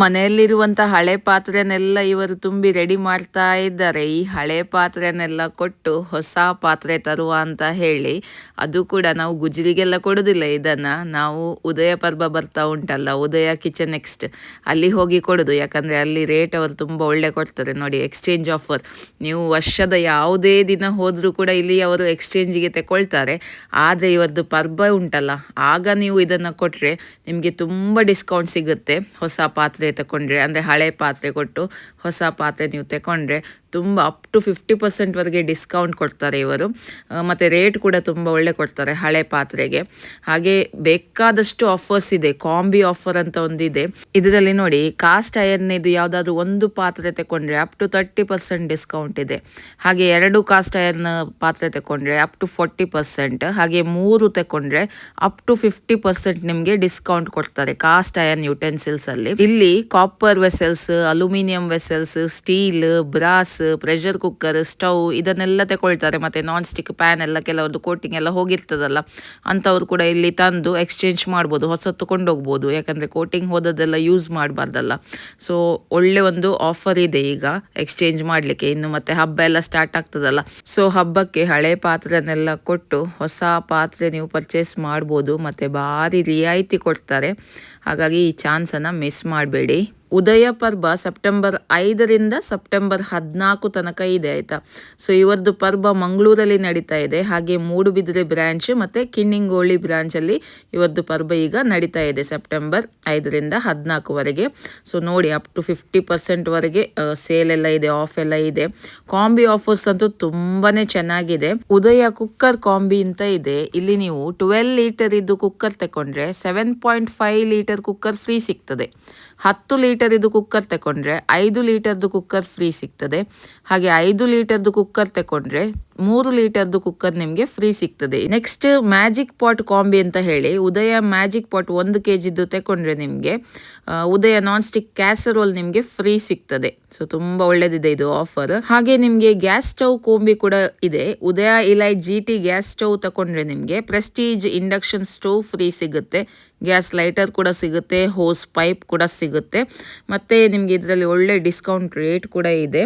ಮನೆಯಲ್ಲಿರುವಂಥ ಹಳೆ ಪಾತ್ರೆನೆಲ್ಲ ಇವರು ತುಂಬಿ ರೆಡಿ ಮಾಡ್ತಾ ಇದ್ದಾರೆ. ಈ ಹಳೆ ಪಾತ್ರೆನೆಲ್ಲ ಕೊಟ್ಟು ಹೊಸ ಪಾತ್ರೆ ತರುವ ಅಂತ ಹೇಳಿ ಅದು ಕೂಡ ನಾವು ಗುಜರಿಗೆಲ್ಲ ಕೊಡೋದಿಲ್ಲ. ಇದನ್ನು ನಾವು ಉದಯ ಪರ್ವ ಬರ್ತಾ ಉಂಟಲ್ಲ, ಉದಯ ಕಿಚನ್ ನೆಕ್ಸ್ಟ್ ಅಲ್ಲಿ ಹೋಗಿ ಕೊಡೋದು. ಯಾಕಂದರೆ ಅಲ್ಲಿ ರೇಟ್ ಅವರು ತುಂಬ ಒಳ್ಳೆ ಕೊಡ್ತಾರೆ. ನೋಡಿ, ಎಕ್ಸ್ಚೇಂಜ್ ಆಫರ್. ನೀವು ವರ್ಷದ ಯಾವುದೇ ದಿನ ಹೋದರೂ ಕೂಡ ಇಲ್ಲಿ ಅವರು ಎಕ್ಸ್ಚೇಂಜಿಗೆ ತಗೊಳ್ತಾರೆ ಆದರೆ ಇವರದ್ದು ಪರ್ವ ಉಂಟಲ್ಲ. ಆಗ ನೀವು ಇದನ್ನು ಕೊಟ್ಟರೆ ನಿಮಗೆ ತುಂಬ ಡಿಸ್ಕೌಂಟ್ ಸಿಗುತ್ತೆ. ಹೊಸ ಪಾತ್ರೆ ತಗೊಂಡ್ರೆ ಅಂದರೆ ಹಳೆ ಪಾತ್ರೆ ಕೊಟ್ಟು ಹೊಸ ಪಾತ್ರೆ ನೀವು ತಗೊಂಡ್ರೆ ತುಂಬ ಅಪ್ ಟು ಫಿಫ್ಟಿ ಪರ್ಸೆಂಟ್ವರೆಗೆ ಡಿಸ್ಕೌಂಟ್ ಕೊಡ್ತಾರೆ ಇವರು. ಮತ್ತು ರೇಟ್ ಕೂಡ ತುಂಬ ಒಳ್ಳೆ ಕೊಡ್ತಾರೆ ಹಳೆ ಪಾತ್ರೆಗೆ. ಹಾಗೆ ಬೇಕಾದಷ್ಟು ಆಫರ್ಸ್ ಇದೆ ಕಾಂಬಿ ಆಫರ್ ಅಂತ ಒಂದಿದೆ. ಇದರಲ್ಲಿ ನೋಡಿ ಕಾಸ್ಟ್ ಇದು ಯಾವುದಾದ್ರು ಒಂದು ಪಾತ್ರೆ ತಗೊಂಡ್ರೆ up to thirty percent discount ಇದೆ. ಹಾಗೆ ಎರಡು ಕಾಸ್ಟ್ ಐರನ್ ಪಾತ್ರೆ ತಗೊಂಡ್ರೆ ಅಪ್ ಟು ಫೋರ್ಟಿ ಪರ್ಸೆಂಟ್ ಹಾಗೆ ಮೂರು ತಗೊಂಡ್ರೆ ಅಪ್ ಟು ಫಿಫ್ಟಿ ಪರ್ಸೆಂಟ್ ನಿಮಗೆ ಡಿಸ್ಕೌಂಟ್ ಕೊಡ್ತಾರೆ ಕಾಸ್ಟ್ ಐರನ್ ಯುಟೆನ್ಸಿಲ್ಸ್ ಅಲ್ಲಿ. ಇಲ್ಲಿ copper vessels aluminium vessels steel brass pressure cooker stove ಇದನ್ನೆಲ್ಲ ತಗೊಳ್ತಾರೆ. ಮತ್ತೆ ನಾನ್ ಸ್ಟಿಕ್ ಪ್ಯಾನ್ ಎಲ್ಲ, ಕೆಲವೊಂದು ಕೋಟಿಂಗ್ ಎಲ್ಲ ಹೋಗಿರ್ತದಲ್ಲ, ಅಂಥವ್ರು ಕೂಡ ಇಲ್ಲಿ ತಂದು ಎಕ್ಸ್ಚೇಂಜ್ ಮಾಡ್ಬೋದು, ಹೊಸತ್ತು ಕೊಂಡೋಗ್ಬೋದು. ಯಾಕಂದರೆ ಕೋಟಿಂಗ್ ಹೋದದ್ದೆಲ್ಲ ಯೂಸ್ ಮಾಡಬಾರ್ದಲ್ಲ. ಸೊ ಒಳ್ಳೆ ಒಂದು ಆಫರ್ ಇದೆ ಈಗ ಎಕ್ಸ್ಚೇಂಜ್ ಮಾಡಲಿಕ್ಕೆ. ಇನ್ನು ಮತ್ತೆ ಹಬ್ಬ ಎಲ್ಲ ಸ್ಟಾರ್ಟ್ ಆಗ್ತದಲ್ಲ. ಸೊ ಹಬ್ಬಕ್ಕೆ ಹಳೆ ಪಾತ್ರೆನೆಲ್ಲ ಕೊಟ್ಟು ಹೊಸ ಪಾತ್ರೆ ನೀವು ಪರ್ಚೇಸ್ ಮಾಡ್ಬೋದು. ಮತ್ತು ಭಾರಿ ರಿಯಾಯಿತಿ ಕೊಡ್ತಾರೆ. ಹಾಗಾಗಿ ಈ ಚಾನ್ಸನ್ನು ಮಿಸ್ ಮಾಡಬೇಡಿ. ಉದಯ ಪರ್ಬ ಸೆಪ್ಟೆಂಬರ್ ಐದರಿಂದ ಸೆಪ್ಟೆಂಬರ್ ಹದಿನಾಲ್ಕು ತನಕ ಇದೆ ಆಯಿತಾ? ಸೊ ಇವರದ್ದು ಪರ್ಬ ಮಂಗಳೂರಲ್ಲಿ ನಡೀತಾ ಇದೆ. ಹಾಗೆ ಮೂಡುಬಿದಿರೆ ಬ್ರ್ಯಾಂಚ್ ಮತ್ತು ಕಿನ್ನಿಂಗೋಳಿ ಬ್ರ್ಯಾಂಚಲ್ಲಿ ಇವರದ್ದು ಪರ್ಬ ಈಗ ನಡೀತಾ ಇದೆ ಸೆಪ್ಟೆಂಬರ್ ಐದರಿಂದ ಹದಿನಾಲ್ಕುವರೆಗೆ ಸೊ ನೋಡಿ ಅಪ್ ಟು ಫಿಫ್ಟಿ ಪರ್ಸೆಂಟ್ವರೆಗೆ ಸೇಲ್ ಎಲ್ಲ ಇದೆ ಆಫ್ ಎಲ್ಲ ಇದೆ. ಕಾಂಬಿ ಆಫರ್ಸ್ ಅಂತೂ ತುಂಬಾ ಚೆನ್ನಾಗಿದೆ. ಉದಯ ಕುಕ್ಕರ್ ಕಾಂಬಿ ಅಂತ ಇದೆ. ಇಲ್ಲಿ ನೀವು ಟ್ವೆಲ್ ಲೀಟರ್ ಇದ್ದು ಕುಕ್ಕರ್ ತಗೊಂಡ್ರೆ seven point five litre cooker free ಸಿಗ್ತದೆ. ಹತ್ತು ಲೀಟರಿದು ಕುಕ್ಕರ್ ತಗೊಂಡ್ರೆ ಐದು ಲೀಟರ್ದು ಕುಕ್ಕರ್ ಫ್ರೀ ಸಿಗ್ತದೆ. ಹಾಗೆ ಐದು ಲೀಟರ್ದು ಕುಕ್ಕರ್ ತಗೊಂಡ್ರೆ ಮೂರು ಲೀಟರ್ದು ಕುಕ್ಕರ್ ನಿಮಗೆ ಫ್ರೀ ಸಿಗ್ತದೆ. ನೆಕ್ಸ್ಟ್ ಮ್ಯಾಜಿಕ್ ಪಾಟ್ ಕಾಂಬಿ ಅಂತ ಹೇಳಿ, ಉದಯ ಮ್ಯಾಜಿಕ್ ಪಾಟ್ ಒಂದು ಕೆ ಜಿದ್ದು ತಗೊಂಡ್ರೆ ನಿಮಗೆ ಉದಯ ನಾನ್ ಸ್ಟಿಕ್ ಕ್ಯಾಸರೋಲ್ ನಿಮಗೆ ಫ್ರೀ ಸಿಗ್ತದೆ. ಸೊ ತುಂಬ ಒಳ್ಳೆದಿದೆ ಇದು ಆಫರ್ ಹಾಗೆ ನಿಮಗೆ ಗ್ಯಾಸ್ ಸ್ಟವ್ ಕೋಂಬಿ ಕೂಡ ಇದೆ. ಉದಯ ಇಲೈ ಜಿ ಟಿ ಗ್ಯಾಸ್ ಸ್ಟವ್ ತಗೊಂಡ್ರೆ ನಿಮಗೆ ಪ್ರೆಸ್ಟೀಜ್ ಇಂಡಕ್ಷನ್ ಸ್ಟವ್ ಫ್ರೀ ಸಿಗುತ್ತೆ. ಗ್ಯಾಸ್ ಲೈಟರ್ ಕೂಡ ಸಿಗುತ್ತೆ ಹೋಸ್ ಪೈಪ್ ಕೂಡ ಸಿಗುತ್ತೆ. ಮತ್ತು ನಿಮಗೆ ಇದರಲ್ಲಿ ಒಳ್ಳೆ ಡಿಸ್ಕೌಂಟ್ ರೇಟ್ ಕೂಡ ಇದೆ.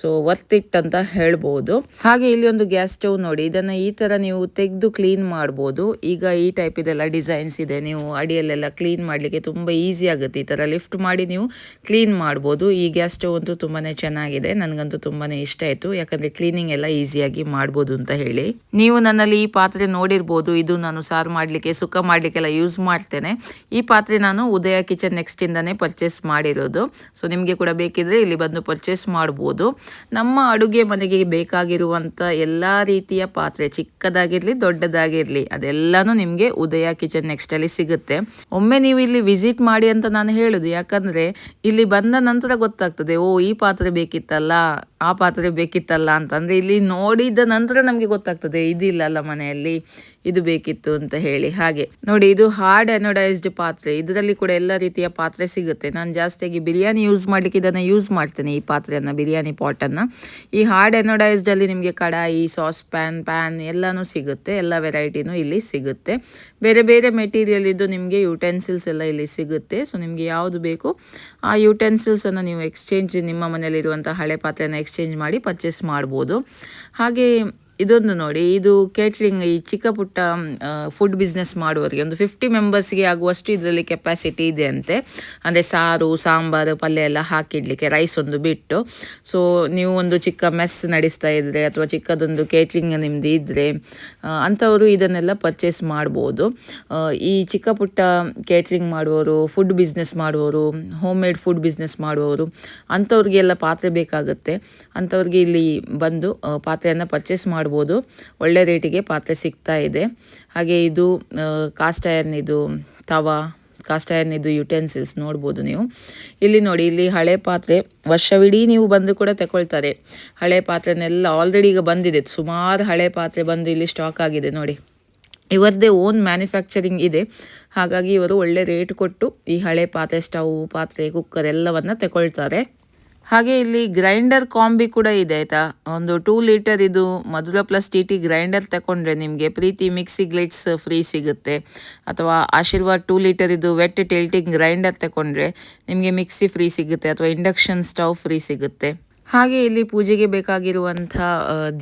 ಸೊ ವರ್ತ್ ಇಟ್ ಅಂತ ಹೇಳ್ಬೋದು. ಹಾಗೆ ಇಲ್ಲಿ ಒಂದು ಗ್ಯಾಸ್ ಸ್ಟವ್ ನೋಡಿ, ಇದನ್ನು ಈ ಥರ ನೀವು ತೆಗೆದು ಕ್ಲೀನ್ ಮಾಡ್ಬೋದು. ಈಗ ಈ ಟೈಪ್ ಇದೆಲ್ಲ ಡಿಸೈನ್ಸ್ ಇದೆ, ನೀವು ಅಡಿಯಲ್ಲೆಲ್ಲ ಕ್ಲೀನ್ ಮಾಡಲಿಕ್ಕೆ ತುಂಬ ಈಸಿ ಆಗುತ್ತೆ. ಈ ಥರ ಲಿಫ್ಟ್ ಮಾಡಿ ನೀವು ಕ್ಲೀನ್ ಮಾಡ್ಬೋದು. ಈ ಗ್ಯಾಸ್ ಸ್ಟೌವ್ ಅಂತೂ ತುಂಬಾ ಚೆನ್ನಾಗಿದೆ, ನನಗಂತೂ ತುಂಬಾ ಇಷ್ಟ ಆಯಿತು. ಯಾಕಂದರೆ ಕ್ಲೀನಿಂಗ್ ಎಲ್ಲ ಈಸಿಯಾಗಿ ಮಾಡ್ಬೋದು ಅಂತ ಹೇಳಿ. ನೀವು ನನ್ನಲ್ಲಿ ಈ ಪಾತ್ರೆ ನೋಡಿರ್ಬೋದು, ಇದು ನಾನು ಸಾರು ಮಾಡಲಿಕ್ಕೆ, ಸುಕ್ಕ ಮಾಡಲಿಕ್ಕೆಲ್ಲ ಯೂಸ್ ಮಾಡ್ತೇನೆ. ಈ ಪಾತ್ರೆ ನಾನು ಉದಯ ಕಿಚನ್ ನೆಕ್ಸ್ಟಿಂದನೇ ಪರ್ಚೇಸ್ ಮಾಡಿರೋದು. ಸೊ ನಿಮಗೆ ಕೂಡ ಬೇಕಿದ್ರೆ ಇಲ್ಲಿ ಬಂದು ಪರ್ಚೇಸ್ ಮಾಡ್ಬೋದು. ನಮ್ಮ ಅಡುಗೆ ಮನೆಗೆ ಬೇಕಾಗಿರುವಂಥ ಎಲ್ಲ ರೀತಿಯ ಪಾತ್ರೆ, ಚಿಕ್ಕದಾಗಿರಲಿ, ದೊಡ್ಡದಾಗಿರಲಿ, ಅದೆಲ್ಲನೂ ನಿಮಗೆ ಉದಯ ಕಿಚನ್ ನೆಕ್ಸ್ಟಲ್ಲಿ ಸಿಗುತ್ತೆ. ಒಮ್ಮೆ ನೀವು ಇಲ್ಲಿ ವಿಸಿಟ್ ಮಾಡಿ ಅಂತ ನಾನು ಹೇಳುದು. ಯಾಕಂದರೆ, ಇಲ್ಲಿ ಬಂದ ನಂತರ ಗೊತ್ತಾಗ್ತದೆ, ಓ, ಈ ಪಾತ್ರೆ ಬೇಕಿತ್ತಲ್ಲ. ಆ ಪಾತ್ರೆ ಬೇಕಿತ್ತಲ್ಲ ಅಂತಂದರೆ ಇಲ್ಲಿ ನೋಡಿದ ನಂತರ ನಮಗೆ ಗೊತ್ತಾಗ್ತದೆ, ಇದಿಲ್ಲಲ್ಲ ಮನೆಯಲ್ಲಿ, ಇದು ಬೇಕಿತ್ತು ಅಂತ ಹೇಳಿ. ಹಾಗೆ ನೋಡಿ, ಇದು ಹಾರ್ಡ್ ಅನೋಡೈಸ್ಡ್ ಪಾತ್ರೆ. ಇದರಲ್ಲಿ ಕೂಡ ಎಲ್ಲ ರೀತಿಯ ಪಾತ್ರೆ ಸಿಗುತ್ತೆ. ನಾನು ಜಾಸ್ತಿಯಾಗಿ ಬಿರಿಯಾನಿ ಯೂಸ್ ಮಾಡಲಿಕ್ಕೆ ಇದನ್ನು ಯೂಸ್ ಮಾಡ್ತೇನೆ, ಈ ಪಾತ್ರೆಯನ್ನು, ಬಿರಿಯಾನಿ ಪಾಟನ್ನು ಈ ಹಾರ್ಡ್ ಅನೋಡೈಸ್ಡಲ್ಲಿ ನಿಮಗೆ ಕಡಾಯಿ ಸಾಸ್ ಪ್ಯಾನ್ ಪ್ಯಾನ್ ಎಲ್ಲನೂ ಸಿಗುತ್ತೆ. ಎಲ್ಲ ವೆರೈಟಿನೂ ಇಲ್ಲಿ ಸಿಗುತ್ತೆ. ಬೇರೆ ಬೇರೆ ಮೆಟೀರಿಯಲ್ ಇದ್ದು ನಿಮಗೆ ಯುಟೆನ್ಸಿಲ್ಸ್ ಎಲ್ಲ ಇಲ್ಲಿ ಸಿಗುತ್ತೆ. ಸೊ ನಿಮಗೆ ಯಾವುದು ಬೇಕು, ಆ ಯುಟೆನ್ಸಿಲ್ಸನ್ನು ನೀವು ಎಕ್ಸ್ಚೇಂಜ್ ನಿಮ್ಮ ಮನೆಯಲ್ಲಿರುವಂಥ ಹಳೆ ಪಾತ್ರೆಯನ್ನು ಎಕ್ಸ್ಚೇಂಜ್ ಮಾಡಿ ಪರ್ಚೇಸ್ ಮಾಡ್ಬೋದು. ಹಾಗೆ ಇದೊಂದು ನೋಡಿ, ಇದು ಕೇಟ್ರಿಂಗ್ ಈ ಚಿಕ್ಕ ಪುಟ್ಟ ಫುಡ್ ಬಿಸ್ನೆಸ್ ಮಾಡುವವರಿಗೆ, ಒಂದು ಫಿಫ್ಟಿ ಮೆಂಬರ್ಸ್ಗೆ ಆಗುವಷ್ಟು ಇದರಲ್ಲಿ ಕೆಪಾಸಿಟಿ ಇದೆ ಅಂತೆ. ಅಂದರೆ ಸಾರು, ಸಾಂಬಾರು, ಪಲ್ಯ ಎಲ್ಲ ಹಾಕಿಡಲಿಕ್ಕೆ ರೈಸ್ ಒಂದು ಬಿಟ್ಟು. ಸೊ ನೀವು ಒಂದು ಚಿಕ್ಕ ಮೆಸ್ ನಡೆಸ್ತಾ ಇದ್ದರೆ ಅಥವಾ ಚಿಕ್ಕದೊಂದು ಕೇಟ್ರಿಂಗ್ ನಿಮ್ಮದು ಇದ್ದರೆ ಅಂಥವರು ಇದನ್ನೆಲ್ಲ ಪರ್ಚೇಸ್ ಮಾಡ್ಬೋದು. ಈ ಚಿಕ್ಕ ಪುಟ್ಟ ಕೇಟ್ರಿಂಗ್ ಮಾಡುವವರು ಫುಡ್ ಬಿಸ್ನೆಸ್ ಮಾಡುವವರು ಹೋಮ್ ಮೇಡ್ ಫುಡ್ ಬಿಸ್ನೆಸ್ ಮಾಡುವವರು ಅಂಥವ್ರಿಗೆಲ್ಲ ಪಾತ್ರೆ ಬೇಕಾಗುತ್ತೆ. ಅಂಥವ್ರಿಗೆ ಇಲ್ಲಿ ಬಂದು ಪಾತ್ರೆಯನ್ನು ಪರ್ಚೇಸ್ ಮಾಡಿ ಮಾಡ್ಬೋದು. ಒಳ್ಳೆ ರೇಟಿಗೆ ಪಾತ್ರೆ ಸಿಗ್ತಾ ಇದೆ. ಹಾಗೆ ಇದು ಕಾಸ್ಟ್ ಐರನ್ ಇದು ತವಾ ಕಾಸ್ಟ್ ಐರನ್ ಇದು ಯುಟೆನ್ಸಿಲ್ಸ್ ನೋಡ್ಬೋದು ನೀವು. ಇಲ್ಲಿ ನೋಡಿ, ಇಲ್ಲಿ ಹಳೆ ಪಾತ್ರೆ ವರ್ಷವಿಡೀ ನೀವು ಬಂದು ಕೂಡ ತಗೊಳ್ತಾರೆ ಹಳೆ ಪಾತ್ರೆನೆಲ್ಲ ಆಲ್ರೆಡಿ ಈಗ ಬಂದಿದೆ. ಸುಮಾರು ಹಳೆ ಪಾತ್ರೆ ಬಂದು ಇಲ್ಲಿ ಸ್ಟಾಕ್ ಆಗಿದೆ ನೋಡಿ. ಇವರದೇ ಓನ್ ಮ್ಯಾನುಫ್ಯಾಕ್ಚರಿಂಗ್ ಇದೆ. ಹಾಗಾಗಿ ಇವರು ಒಳ್ಳೆ ರೇಟ್ ಕೊಟ್ಟು ಈ ಹಳೆ ಪಾತ್ರೆ ಸ್ಟವ್ ಪಾತ್ರೆ ಕುಕ್ಕರ್ ಎಲ್ಲವನ್ನು ತಗೊಳ್ತಾರೆ ಹಾಗೆ ಇಲ್ಲಿ ಗ್ರೈಂಡರ್ ಕಾಂಬಿ ಕೂಡ ಇದೆ, ಆಯಿತಾ? ಒಂದು ಟೂ ಲೀಟರ್ ಇದು Madhura plus T T grinder ತಗೊಂಡ್ರೆ ನಿಮಗೆ ಪ್ರೀತಿ ಮಿಕ್ಸಿ ಗ್ಲಿಟ್ಸ್ ಫ್ರೀ ಸಿಗುತ್ತೆ. ಅಥವಾ ಆಶೀರ್ವಾದ್ ಟೂ ಲೀಟರ್ ಇದು ವೆಟ್ ಟಿಲ್ಟಿಂಗ್ ಗ್ರೈಂಡರ್ ತಗೊಂಡ್ರೆ ನಿಮಗೆ ಮಿಕ್ಸಿ ಫ್ರೀ ಸಿಗುತ್ತೆ, ಅಥವಾ ಇಂಡಕ್ಷನ್ ಸ್ಟವ್ ಫ್ರೀ ಸಿಗುತ್ತೆ. ಹಾಗೆ ಇಲ್ಲಿ ಪೂಜೆಗೆ ಬೇಕಾಗಿರುವಂಥ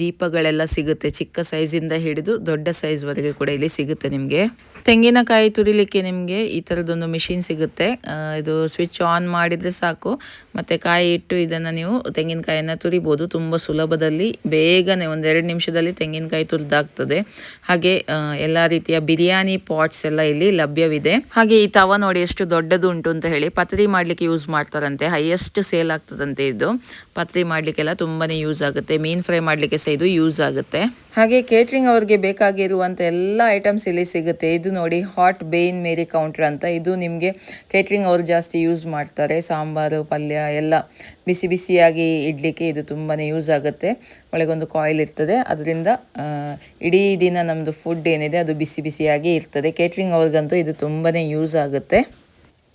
ದೀಪಗಳೆಲ್ಲ ಸಿಗುತ್ತೆ, ಚಿಕ್ಕ ಸೈಜಿಂದ ಹಿಡಿದು ದೊಡ್ಡ ಸೈಜ್ವರೆಗೆ ಕೂಡ ಇಲ್ಲಿ ಸಿಗುತ್ತೆ ನಿಮಗೆ. ತೆಂಗಿನಕಾಯಿ ತುರಿಲಿಕ್ಕೆ ನಿಮಗೆ ಈ ಥರದ್ದೊಂದು ಮಿಷಿನ್ ಸಿಗುತ್ತೆ. ಇದು ಸ್ವಿಚ್ ಆನ್ ಮಾಡಿದರೆ ಸಾಕು. ಮತ್ತು ಕಾಯಿ ಇಟ್ಟು ಇದನ್ನು ನೀವು ತೆಂಗಿನಕಾಯಿಯನ್ನು ತುರಿಬೋದು. ತುಂಬ ಸುಲಭದಲ್ಲಿ, ಬೇಗನೆ ಒಂದೆರಡು ನಿಮಿಷದಲ್ಲಿ ತೆಂಗಿನಕಾಯಿ ತುರಿದಾಗ್ತದೆ. ಹಾಗೆ ಎಲ್ಲ ರೀತಿಯ ಬಿರಿಯಾನಿ ಪಾಟ್ಸ್ ಎಲ್ಲ ಇಲ್ಲಿ ಲಭ್ಯವಿದೆ. ಹಾಗೆ ಈ ತವ ನೋಡಿ ಎಷ್ಟು ದೊಡ್ಡದು ಉಂಟು ಅಂತ ಹೇಳಿ ಪತ್ರಿ ಮಾಡಲಿಕ್ಕೆ ಯೂಸ್ ಮಾಡ್ತಾರಂತೆ. ಹೈಯೆಸ್ಟ್ ಸೇಲ್ ಆಗ್ತದಂತೆ ಇದು. ಪತ್ರಿ ಮಾಡಲಿಕ್ಕೆಲ್ಲ ತುಂಬಾ ಯೂಸ್ ಆಗುತ್ತೆ. ಮೀನು ಫ್ರೈ ಮಾಡಲಿಕ್ಕೆ ಸಹ ಇದು ಯೂಸ್ ಆಗುತ್ತೆ. ಹಾಗೆ ಕೇಟ್ರಿಂಗ್ ಅವ್ರಿಗೆ ಬೇಕಾಗಿರುವಂಥ ಎಲ್ಲ ಐಟಮ್ಸ್ ಇಲ್ಲಿ ಸಿಗುತ್ತೆ. ಇದು ನೋಡಿ ಹಾಟ್ ಬೇಯಿನ್ ಮೇರಿ ಕೌಂಟರ್ ಅಂತ. ಇದು ನಿಮಗೆ ಕೇಟ್ರಿಂಗ್ ಅವರು ಜಾಸ್ತಿ ಯೂಸ್ ಮಾಡ್ತಾರೆ. ಸಾಂಬಾರು, ಪಲ್ಯ ಎಲ್ಲ ಬಿಸಿ ಬಿಸಿಯಾಗಿ ಇಡಲಿಕ್ಕೆ ಇದು ತುಂಬಾ ಯೂಸ್ ಆಗುತ್ತೆ. ಒಳಗೊಂದು ಕಾಯಿಲ್ ಇರ್ತದೆ. ಅದರಿಂದ ಇಡೀ ದಿನ ನಮ್ಮದು ಫುಡ್ ಏನಿದೆ ಅದು ಬಿಸಿ ಬಿಸಿಯಾಗಿ ಇರ್ತದೆ. ಕೇಟ್ರಿಂಗ್ ಅವ್ರಿಗಂತೂ ಇದು ತುಂಬಾ ಯೂಸ್ ಆಗುತ್ತೆ.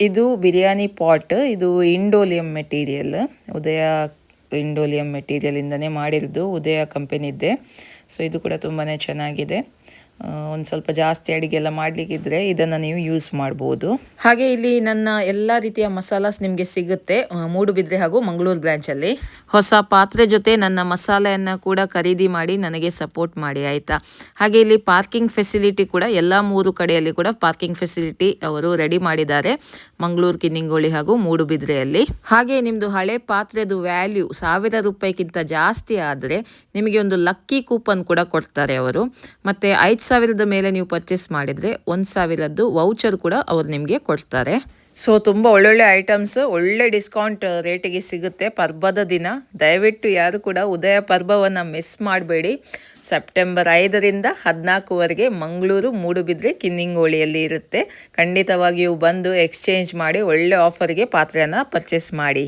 ಇದು ಬಿರಿಯಾನಿ ಪಾಟ್ ಇದು ಇಂಡೋಲಿಯಂ ಮೆಟೀರಿಯಲ್ ಉದಯ ಇಂಡೋಲಿಯಂ ಮೆಟೀರಿಯಲಿಂದನೇ ಮಾಡಿರೋದು. ಉದಯ ಕಂಪೆನಿದ್ದೆ ಸೊ ಇದು ಕೂಡ ತುಂಬಾ ಚೆನ್ನಾಗಿದೆ. ಒಂದು ಸ್ವಲ್ಪ ಜಾಸ್ತಿ ಅಡಿಗೆ ಎಲ್ಲ ಮಾಡಲಿಕ್ಕಿದ್ರೆ ಇದನ್ನು ನೀವು ಯೂಸ್ ಮಾಡ್ಬೋದು. ಹಾಗೆ ಇಲ್ಲಿ ನನ್ನ ಎಲ್ಲ ರೀತಿಯ ಮಸಾಲಾಸ್ ನಿಮಗೆ ಸಿಗುತ್ತೆ ಮೂಡುಬಿದ್ರೆ ಹಾಗೂ ಮಂಗಳೂರು ಬ್ರ್ಯಾಂಚಲ್ಲಿ ಹೊಸ ಪಾತ್ರೆ ಜೊತೆ ನನ್ನ ಮಸಾಲೆಯನ್ನು ಕೂಡ ಖರೀದಿ ಮಾಡಿ ನನಗೆ ಸಪೋರ್ಟ್ ಮಾಡಿ, ಆಯಿತಾ? ಹಾಗೆ ಇಲ್ಲಿ ಪಾರ್ಕಿಂಗ್ ಫೆಸಿಲಿಟಿ ಕೂಡ, ಎಲ್ಲ ಮೂರು ಕಡೆಯಲ್ಲಿ ಕೂಡ ಪಾರ್ಕಿಂಗ್ ಫೆಸಿಲಿಟಿ ಅವರು ರೆಡಿ ಮಾಡಿದ್ದಾರೆ, ಮಂಗಳೂರು ಕಿನ್ನಿಂಗೋಳಿ ಹಾಗೂ ಮೂಡುಬಿದ್ರೆಯಲ್ಲಿ. ಹಾಗೆ ನಿಮ್ಮದು ಹಳೆ ಪಾತ್ರೆದು ವ್ಯಾಲ್ಯೂ ಸಾವಿರ ರೂಪಾಯಿಗಿಂತ ಜಾಸ್ತಿ ಆದರೆ ನಿಮಗೆ ಒಂದು ಲಕ್ಕಿ ಕೂಪನ್ ಕೂಡ ಕೊಡ್ತಾರೆ ಅವರು. ಮತ್ತು ಐದು ಸಾವಿರದ ಮೇಲೆ ನೀವು ಪರ್ಚೇಸ್ ಮಾಡಿದರೆ ಒಂದು ಸಾವಿರದ್ದು ವೌಚರ್ ಕೂಡ ಅವರು ನಿಮಗೆ ಕೊಡ್ತಾರೆ. ಸೊ ತುಂಬ ಒಳ್ಳೊಳ್ಳೆ ಐಟಮ್ಸ್ ಒಳ್ಳೆ ಡಿಸ್ಕೌಂಟ್ ರೇಟಿಗೆ ಸಿಗುತ್ತೆ. ಪರ್ಬದ ದಿನ, ದಯವಿಟ್ಟು ಯಾರು ಕೂಡ ಉದಯ ಪರ್ಬವನ್ನು ಮಿಸ್ ಮಾಡಬೇಡಿ. ಸೆಪ್ಟೆಂಬರ್ ಐದರಿಂದ ಹದಿನಾಲ್ಕುವರೆಗೆ ಮಂಗಳೂರು ಮೂಡುಬಿದ್ರೆ ಕಿನ್ನಿಂಗೋಳಿಯಲ್ಲಿ ಇರುತ್ತೆ. ಖಂಡಿತವಾಗಿಯೂ ಬಂದು ಎಕ್ಸ್ಚೇಂಜ್ ಮಾಡಿ ಒಳ್ಳೆ ಆಫರ್ಗೆ ಪಾತ್ರೆಯನ್ನು ಪರ್ಚೇಸ್ ಮಾಡಿ.